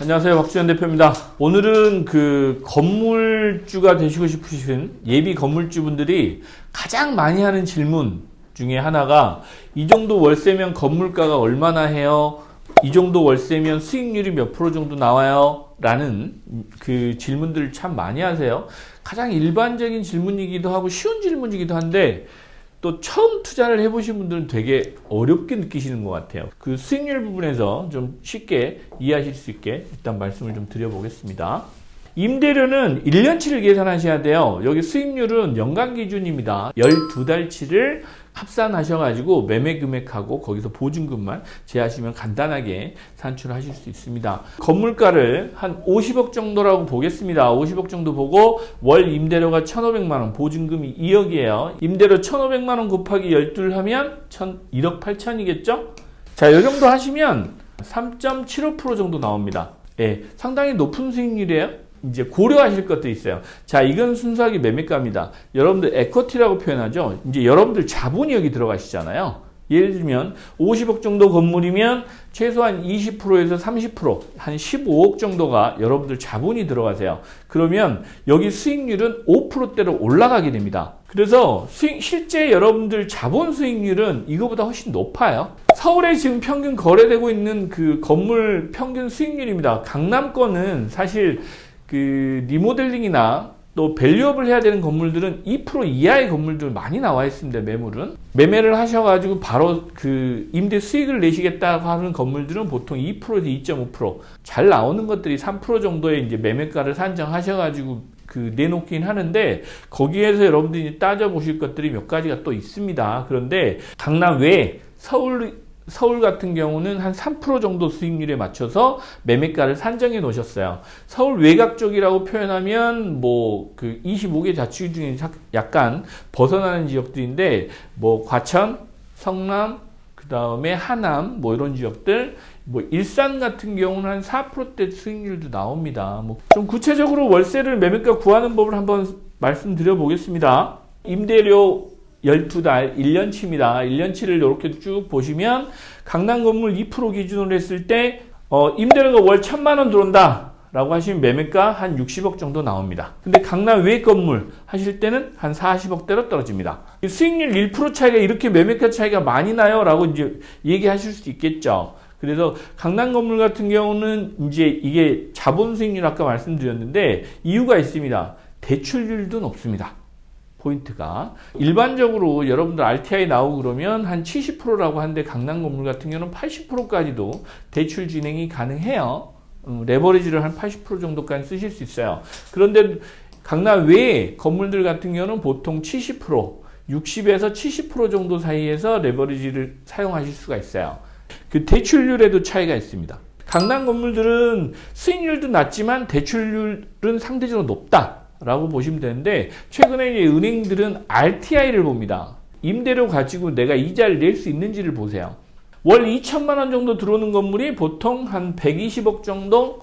안녕하세요. 박주현 대표입니다. 오늘은 그 건물주가 되시고 싶으신 예비 건물주 분들이 가장 많이 하는 질문 중에 하나가 이 정도 월세면 건물가가 얼마나 해요? 이 정도 월세면 수익률이 몇 프로 정도 나와요? 라는 그 질문들을 참 많이 하세요. 가장 일반적인 질문이기도 하고 쉬운 질문이기도 한데 또 처음 투자를 해보신 분들은 되게 어렵게 느끼시는 것 같아요. 그 수익률 부분에서 좀 쉽게 이해하실 수 있게 일단 말씀을 좀 드려보겠습니다. 임대료는 1년치를 계산하셔야 돼요. 여기 수익률은 연간 기준입니다. 12달치를 합산하셔가지고 매매 금액하고 거기서 보증금만 제하시면 간단하게 산출하실 수 있습니다. 건물가를 한 50억 정도라고 보겠습니다. 50억 정도 보고 월 임대료가 1,500만원, 보증금이 2억이에요. 임대료 1,500만원 곱하기 12 하면 1,1억 8천이겠죠? 자, 이 정도 하시면 3.75% 정도 나옵니다. 예, 상당히 높은 수익률이에요. 이제 고려하실 것도 있어요. 자, 이건 순수하게 매매가입니다. 여러분들 에쿼티라고 표현하죠. 이제 여러분들 자본이 여기 들어가시잖아요. 예를 들면 50억 정도 건물이면 최소한 20%에서 30%, 한 15억 정도가 여러분들 자본이 들어가세요. 그러면 여기 수익률은 5%대로 올라가게 됩니다. 그래서 수익, 실제 여러분들 자본 수익률은 이거보다 훨씬 높아요. 서울에 지금 평균 거래되고 있는 그 건물 평균 수익률입니다. 강남권은 사실 그 리모델링이나 또 밸류업을 해야 되는 건물들은 2% 이하의 건물들 많이 나와 있습니다. 매물은 매매를 하셔가지고 바로 그 임대 수익을 내시겠다고 하는 건물들은 보통 2%에서 2.5%잘 나오는 것들이 3% 정도의 이제 매매가를 산정하셔가지고 그 내놓긴 하는데 거기에서 여러분들이 따져 보실 것들이 몇 가지가 또 있습니다. 그런데 강남 외 서울 서울 같은 경우는 한 3% 정도 수익률에 맞춰서 매매가를 산정해 놓으셨어요. 서울 외곽 쪽이라고 표현하면 뭐 그 25개 자치구 중에 약간 벗어나는 지역들인데 뭐 과천, 성남, 그 다음에 하남 뭐 이런 지역들 뭐 일산 같은 경우는 한 4%대 수익률도 나옵니다. 뭐 좀 구체적으로 월세를 매매가 구하는 법을 한번 말씀드려 보겠습니다. 임대료 12달 1년치입니다. 1년치를 이렇게 쭉 보시면 강남 건물 2% 기준으로 했을 때 어, 임대료가 월 1000만 원 들어온다. 라고 하시면 매매가 한 60억 정도 나옵니다. 근데 강남 외 건물 하실 때는 한 40억대로 떨어집니다. 수익률 1% 차이가 이렇게 매매가 차이가 많이 나요? 라고 이제 얘기하실 수 있겠죠. 그래서 강남 건물 같은 경우는 이제 이게 자본 수익률 아까 말씀드렸는데 이유가 있습니다. 대출률도 높습니다. 포인트가 일반적으로 여러분들 RTI 나오고 그러면 한 70%라고 하는데 강남 건물 같은 경우는 80%까지도 대출 진행이 가능해요. 음, 레버리지를 한 80% 정도까지 쓰실 수 있어요. 그런데 강남 외에 건물들 같은 경우는 보통 70% 60에서 70% 정도 사이에서 레버리지를 사용하실 수가 있어요. 그 대출률에도 차이가 있습니다. 강남 건물들은 수익률도 낮지만 대출률은 상대적으로 높다. 라고 보시면 되는데 최근에 은행들은 RTI를 봅니다. 임대료 가지고 내가 이자를 낼 수 있는지를 보세요. 월 2천만 원 정도 들어오는 건물이 보통 한 120억 정도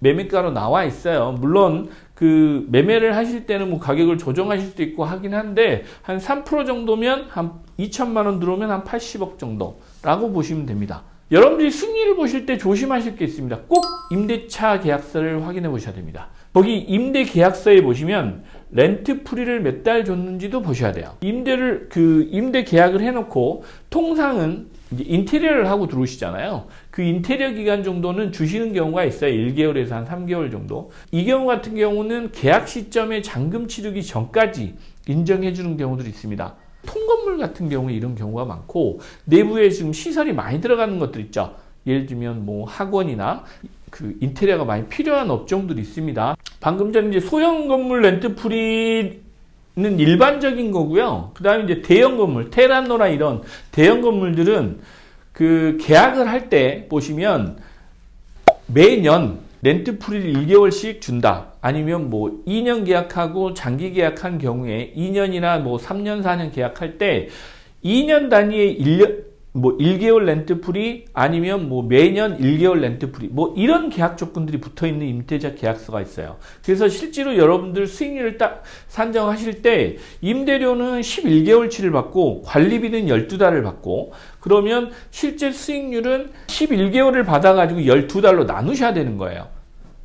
매매가로 나와 있어요. 물론 그 매매를 하실 때는 뭐 가격을 조정하실 수도 있고 하긴 한데 한 3% 정도면 한 2천만 원 들어오면 한 80억 정도라고 보시면 됩니다. 여러분들이 승리를 보실 때 조심하실 게 있습니다. 꼭 임대차 계약서를 확인해 보셔야 됩니다. 거기 임대 계약서에 보시면 렌트 프리를 몇 달 줬는지도 보셔야 돼요. 임대를 그 임대 계약을 해놓고 통상은 인테리어를 하고 들어오시잖아요. 그 인테리어 기간 정도는 주시는 경우가 있어요. 1개월에서 한 3개월 정도. 이 경우 같은 경우는 계약 시점에 잔금 치르기 전까지 인정해 주는 경우들이 있습니다. 통건물 같은 경우에 이런 경우가 많고 내부에 지금 시설이 많이 들어가는 것들 있죠. 예를 들면 뭐 학원이나 그 인테리어가 많이 필요한 업종들이 있습니다. 방금 전에 이제 소형 건물 렌트 프리는 일반적인 거고요. 그 다음에 이제 대형 건물, 테란노나 이런 대형 건물들은 그 계약을 할 때 보시면 매년 렌트 프리를 1개월씩 준다. 아니면 뭐 2년 계약하고 장기 계약한 경우에 2년이나 뭐 3년, 4년 계약할 때 2년 단위의 1년, 뭐 1개월 렌트 프리 아니면 뭐 매년 1개월 렌트 프리 뭐 이런 계약 조건들이 붙어 있는 임대차 계약서가 있어요. 그래서 실제로 여러분들 수익률을 딱 산정하실 때 임대료는 11개월치를 받고 관리비는 12달을 받고 그러면 실제 수익률은 11개월을 받아 가지고 12달로 나누셔야 되는 거예요.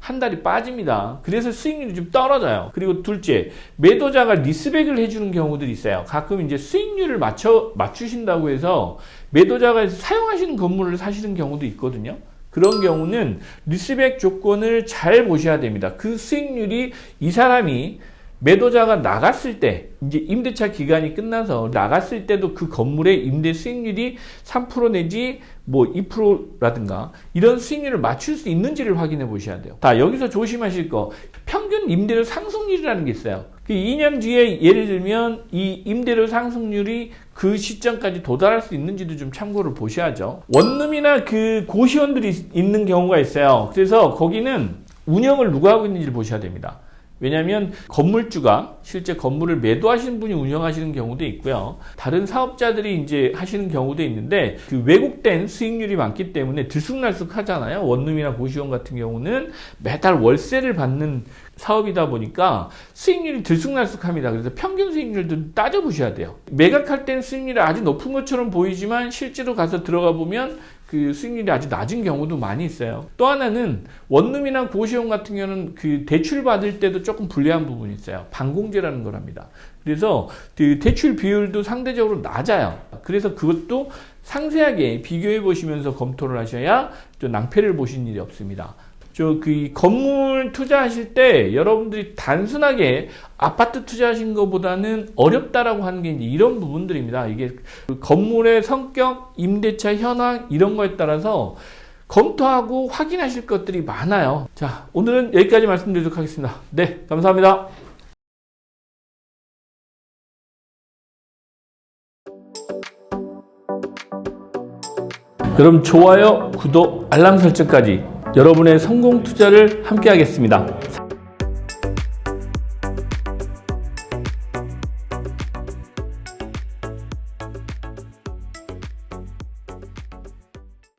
한 달이 빠집니다. 그래서 수익률이 좀 떨어져요. 그리고 둘째, 매도자가 리스백을 해주는 경우들이 있어요. 가끔 이제 수익률을 맞춰, 맞추신다고 해서 매도자가 사용하시는 건물을 사시는 경우도 있거든요. 그런 경우는 리스백 조건을 잘 보셔야 됩니다. 그 수익률이 이 사람이 매도자가 나갔을 때 이제 임대차 기간이 끝나서 나갔을 때도 그 건물의 임대 수익률이 3% 내지 뭐 2%라든가 이런 수익률을 맞출 수 있는지를 확인해 보셔야 돼요. 자, 여기서 조심하실 거 평균 임대료 상승률이라는 게 있어요. 그 2년 뒤에 예를 들면 이 임대료 상승률이 그 시점까지 도달할 수 있는지도 좀 참고를 보셔야죠. 원룸이나 그 고시원들이 있는 경우가 있어요. 그래서 거기는 운영을 누가 하고 있는지를 보셔야 됩니다. 왜냐하면 건물주가 실제 건물을 매도하시는 분이 운영하시는 경우도 있고요. 다른 사업자들이 이제 하시는 경우도 있는데 그 왜곡된 수익률이 많기 때문에 들쑥날쑥하잖아요. 원룸이나 고시원 같은 경우는 매달 월세를 받는 사업이다 보니까 수익률이 들쑥날쑥합니다. 그래서 평균 수익률도 따져보셔야 돼요. 매각할 때는 수익률이 아주 높은 것처럼 보이지만 실제로 가서 들어가 보면 그 수익률이 아주 낮은 경우도 많이 있어요. 또 하나는 원룸이나 고시원 같은 경우는 그 대출 받을 때도 조금 불리한 부분이 있어요. 반공제라는 거랍니다. 그래서 그 대출 비율도 상대적으로 낮아요. 그래서 그것도 상세하게 비교해 보시면서 검토를 하셔야 또 낭패를 보신 일이 없습니다. 저그 건물 투자하실 때 여러분들이 단순하게 아파트 투자하신 것보다는 어렵다라고 하는 게 이런 부분들입니다. 이게 그 건물의 성격, 임대차 현황 이런 거에 따라서 검토하고 확인하실 것들이 많아요. 자, 오늘은 여기까지 말씀드리도록 하겠습니다. 네, 감사합니다. 그럼 좋아요, 구독, 알람 설정까지 여러분의 성공 투자를 함께 하겠습니다.